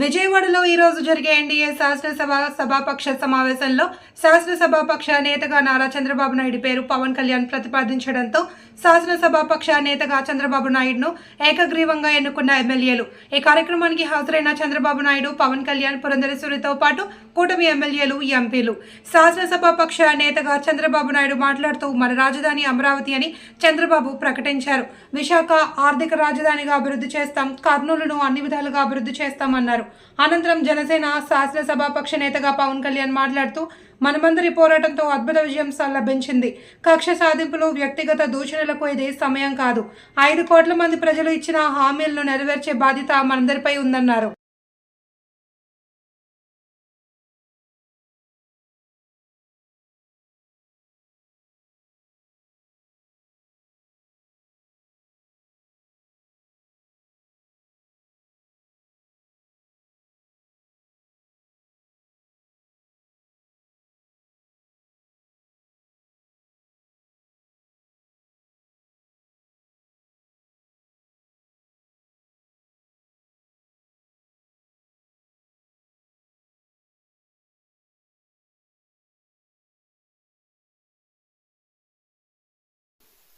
విజయవాడలో ఈరోజు జరిగే ఎన్డీఏ శాసనసభ సభాపక్ష సమావేశంలో శాసనసభాపక్ష నేతగా నారా చంద్రబాబు నాయుడు పేరు పవన్ కళ్యాణ్ ప్రతిపాదించడంతో శాసనసభాపక్ష నేతగా చంద్రబాబు నాయుడును ఏకగ్రీవంగా ఎన్నుకున్న ఎమ్మెల్యేలు. ఈ కార్యక్రమానికి హాజరైన చంద్రబాబు నాయుడు పవన్ కళ్యాణ్ పురంధరేశ్వరితో పాటు కూటమి ఎమ్మెల్యేలు ఎంపీలు. శాసనసభాపక్ష నేతగా చంద్రబాబు నాయుడు మాట్లాడుతూ మన రాజధాని అమరావతి అని చంద్రబాబు ప్రకటించారు. విశాఖ ఆర్థిక రాజధానిగా అభివృద్ధి చేస్తాం కర్నూలును అన్ని విధాలుగా అభివృద్ధి చేస్తామన్నారు. అనంతరం జనసేన శాసనసభాపక్ష నేతగా పవన్ కళ్యాణ్ మాట్లాడుతూ మనమందరి పోరాటంతో అద్భుత విజయం లభించింది కక్ష సాధింపులు వ్యక్తిగత దూషణలకు ఇది సమయం కాదు. ఐదు కోట్ల మంది ప్రజలు ఇచ్చిన హామీలను నెరవేర్చే బాధ్యత మనందరిపై ఉందన్నారు.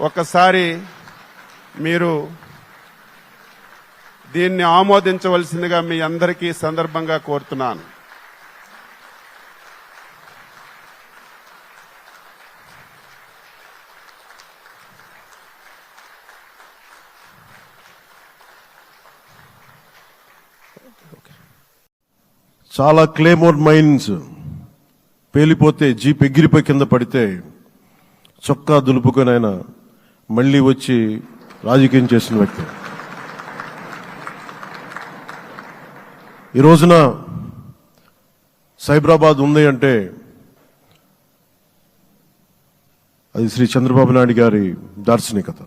ఒకసారి మీరు దీన్ని ఆమోదించవలసిందిగా మీ అందరికీ సందర్భంగా కోరుతున్నాను. చాలా క్లేమోర్ మైన్స్ పేలిపోతే జీప్ ఎగిరిపోయి కింద పడితే చొక్కా దులుపుకొని ఆయన మళ్ళీ వచ్చి రాజకీయం చేసిన వ్యక్తి. ఈ రోజున సైబరాబాద్ ఉంది అంటే అది శ్రీ చంద్రబాబు నాయుడు గారి దార్శనికత.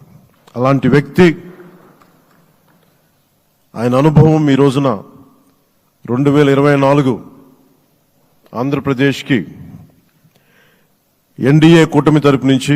అలాంటి వ్యక్తి ఆయన అనుభవం ఈ రోజున రెండు వేల ఇరవై నాలుగు ఆంధ్రప్రదేశ్కి ఎన్డీఏ కూటమి తరపు నుంచి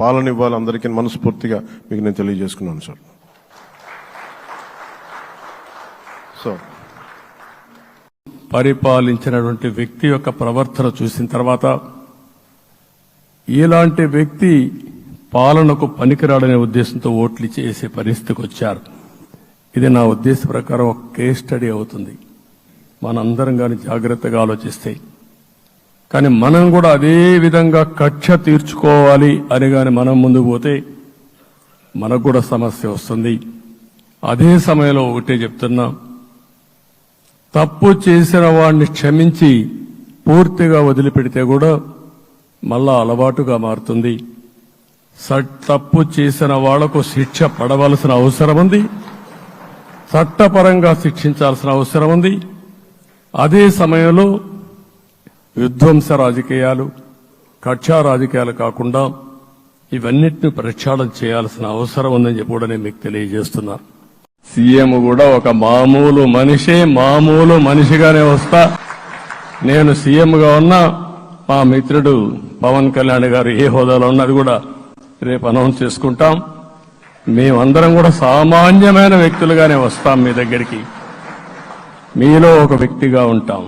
పాలన ఇవ్వాలి అందరికీ మనస్ఫూర్తిగా మీకు నేను తెలియజేసుకున్నాను సార్. సో పరిపాలించినటువంటి వ్యక్తి యొక్క ప్రవర్తన చూసిన తర్వాత ఇలాంటి వ్యక్తి పాలనకు పనికిరాడనే ఉద్దేశంతో ఓట్లు చేసే పరిస్థితికి వచ్చారు. ఇది నా ఉద్దేశ ప్రకారం ఒక కేస్ స్టడీ అవుతుంది. మనందరం కానీ జాగ్రత్తగా ఆలోచిస్తే కానీ మనం కూడా అదే విధంగా కక్ష తీర్చుకోవాలి అని కానీ మనం ముందుకు పోతే మనకు కూడా సమస్య వస్తుంది. అదే సమయంలో ఒకటే చెప్తున్నా. తప్పు చేసిన వాడిని క్షమించి పూర్తిగా వదిలిపెడితే కూడా మళ్ళా అలవాటుగా మారుతుంది. సట్ తప్పు చేసిన వాళ్ళకు శిక్ష పడవలసిన అవసరం ఉంది. చట్టపరంగా శిక్షించాల్సిన అవసరం ఉంది. అదే సమయంలో విధ్వంస రాజకీయాలు కక్షా రాజకీయాలు కాకుండా ఇవన్నిటిని ప్రక్షాళన చేయాల్సిన అవసరం ఉందని చెప్పి కూడా నేను మీకు తెలియజేస్తున్నాను సీఎం కూడా ఒక మామూలు మనిషే మామూలు మనిషిగానే వస్తా. నేను సీఎంగా ఉన్నా మా మిత్రుడు పవన్ కళ్యాణ్ గారు ఏ హోదాలో ఉన్నది కూడా రేపు అనౌన్స్ చేసుకుంటాం. మేమందరం కూడా సామాన్యమైన వ్యక్తులుగానే వస్తాం మీ దగ్గరికి. మీలో ఒక వ్యక్తిగా ఉంటాం.